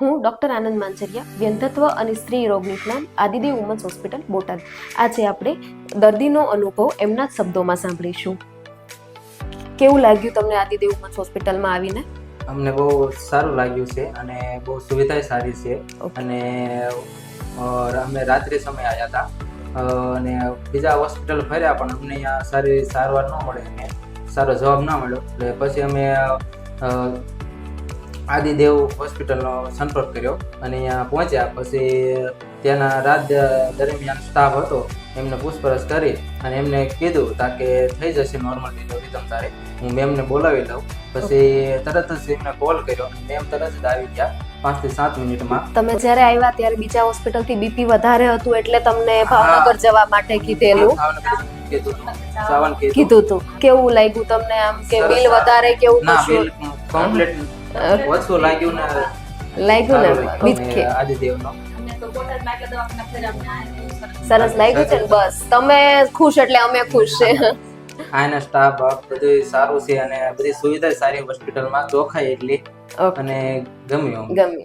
હું ડૉક્ટર આનંદ માંચરિયા વ્યંધત્વ અને સ્ત્રી રોગ નિષ્ણાત આદિદેવ વુમન્સ હોસ્પિટલ બોટાદ. આજે આપણે દર્દીનો અનુભવ એમના જ શબ્દોમાં સાંભળીશું. કેવું લાગ્યું તમને આદિદેવ વુમન્સ હોસ્પિટલમાં આવીને? અમને બહુ સારું લાગ્યું છે અને બહુ સુવિધા સારી છે. અને અમે રાત્રે સમય આવ્યા હતા. અને બીજા હોસ્પિટલ ફર્યા પણ અમને અહીંયા સારી સારવાર ન મળે અને સારો જવાબ ન મળ્યો. એટલે પછી અમે આદિદેવ હોસ્પિટલનો સંપર્ક કર્યો અને અહીંયા પહોંચ્યા. પછી ત્યાંના રાત દરમિયાન સ્ટાફ હતો એમને પૂછપરછ કરી અને એમને કીધું તાકે થઈ જશે નોર્મલ ડિલિવરી તમ તારે. હું મેમને બોલાવી લઉં. પછી તરત જ એમને કોલ કર્યો મેમ તરત જ આવી ગયા પાંચથી સાત મિનિટમાં. તમે જ્યારે આવ્યા ત્યારે બીજા હોસ્પિટલથી બીપી વધારે હતું એટલે તમને ભાવનગર જવા માટે કીધેલું. કીધું હતું. કીધું. કેવું લાગ્યું તમને આમ કે બિલ વધારે કેવું કમ્પ્લીટ ઓછું લાગ્યું ને લાગ્યું ને. આદિદેવનો સરસ લાગ્યું છે ને? બસ. તમે ખુશ એટલે અમે ખુશ છે. આના સ્ટાફ બધું સારું છે અને બધી સુવિધા સારી હોસ્પિટલમાં ચોખાઈ એટલી. અને ગમ્યું ગમ્યું.